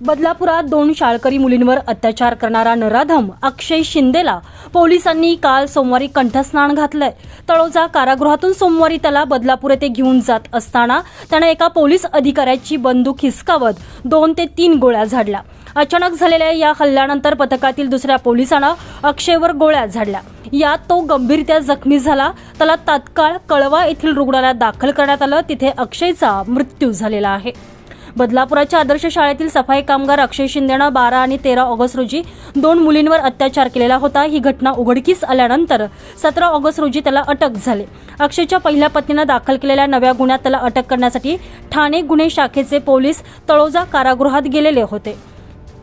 बदलापुरात दोन शाळकरी मुलींवर अत्याचार करणारा नराधम अक्षय शिंदेला पोलिसांनी काल सोमवारी कंठस्नान घातलंय. तळोजा कारागृहातून सोमवारी त्याला बदलापूर येथे घेऊन जात असताना त्यानं एका पोलीस अधिकाऱ्याची बंदूक हिसकावत दोन ते तीन गोळ्या झाडल्या. अचानक झालेल्या या हल्ल्यानंतर पथकातील दुसऱ्या पोलिसानं अक्षयवर गोळ्या झाडल्या. यात तो गंभीरत्या जखमी झाला. त्याला तात्काळ कळवा येथील रुग्णालयात दाखल करण्यात आलं. तिथे अक्षयचा मृत्यू झालेला आहे. बदलापुराच्या आदर्श शाळेतील सफाई कामगार अक्षय शिंदेनं बारा आणि तेरा ऑगस्ट रोजी दोन मुलींवर अत्याचार केलेला होता. ही घटना उघडकीस आल्यानंतर सतरा ऑगस्ट रोजी त्याला अटक झाली. अक्षयच्या पहिल्या पत्नीनं दाखल केलेल्या नव्या गुन्ह्यात त्याला अटक करण्यासाठी ठाणे गुन्हे शाखेचे पोलीस तळोजा कारागृहात गेलेले होते.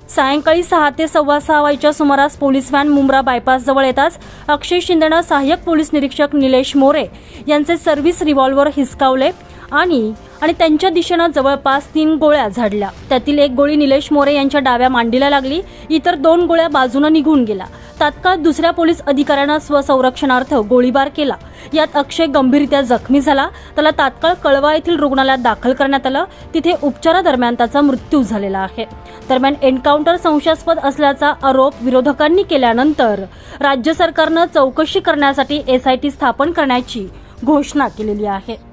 सायंकाळी सहा ते सव्वा सहा वाजेच्या सुमारास पोलीस व्हॅन मुंब्रा बायपास जवळ येताच अक्षय शिंदेनं सहाय्यक पोलीस निरीक्षक निलेश मोरे यांचे सर्व्हिस रिव्हॉल्वर हिसकावले आणि आणि त्यांच्या दिशेनं जवळपास तीन गोळ्या झाडल्या. त्यातील एक गोळी निलेश मोरे यांच्या डाव्या मांडीला लागली. इतर दोन गोळ्या बाजूनं निघून गेला तात्काळ दुसऱ्या पोलीस अधिकाऱ्यानं स्वसंरक्षणार्थ गोळीबार केला. यात अक्षय गंभीररित्या जखमी झाला. त्याला तात्काळ कळवा येथील रुग्णालयात दाखल करण्यात आलं. तिथे उपचारादरम्यान त्याचा मृत्यू झालेला आहे. दरम्यान एन्काउंटर संशयास्पद असल्याचा आरोप विरोधकांनी केल्यानंतर राज्य सरकारनं चौकशी करण्यासाठी एसआयटी स्थापन करण्याची घोषणा केलेली आहे.